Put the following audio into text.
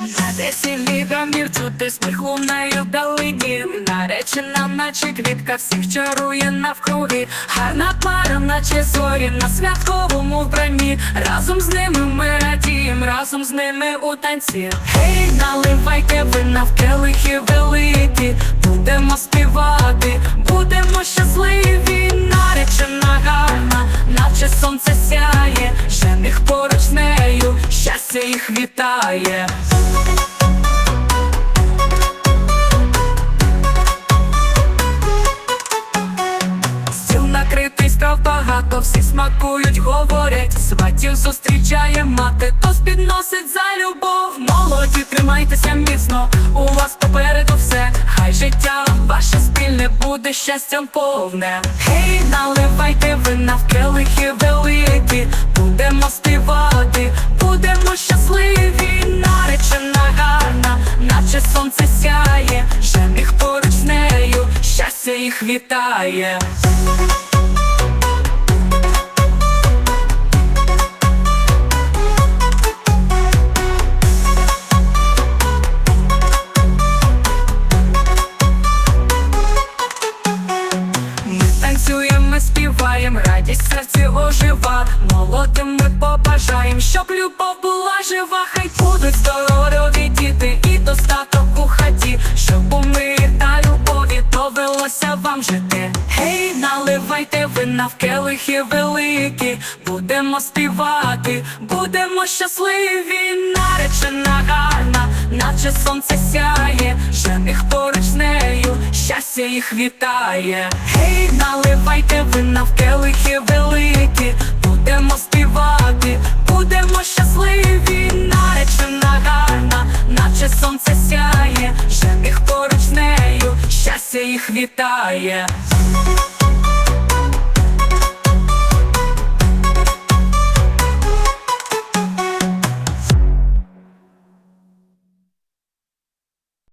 На десілі домів чути сміх лунає вдалині Наречена, наче квітка, всіх чарує навкруги. Гарна пара, наче зорі на святковому вбранні. Разом з ними ми радієм, разом з ними у танці. Гей, наливайте вина в келихи великі. Будемо співати, будемо щасливі. Наречена гарна, наче сонце сяє. Жених поруч нею, щастя їх вітає смакують, говорять Сватів зустрічає мати, то підносить за любов. Молоді, тримайтеся міцно, у вас попереду все. Хай життя ваше спільне буде щастям повне. Гей, наливайте вина в келихи великі. Будемо співати, будемо щасливі. Наречена гарна, наче сонце сяє. Жених поруч з нею, щастя їх вітає співаємо, радість серці ожива. Молодим ми побажаєм, щоб любов була жива, хай будуть здорові діти і достаток у хаті, щоб у мирі та любові довелося вам жити. Гей, наливайте вина в келихи великі, будемо співати, будемо щасливі, наречена гарна, наче сонце сяє, жених поруч з нею, щастя їх вітає. Наливайте вина в келихи великі, будемо співати, будемо щасливі, наречена гарна, наче сонце сяє, жених поруч нею, щастя їх вітає.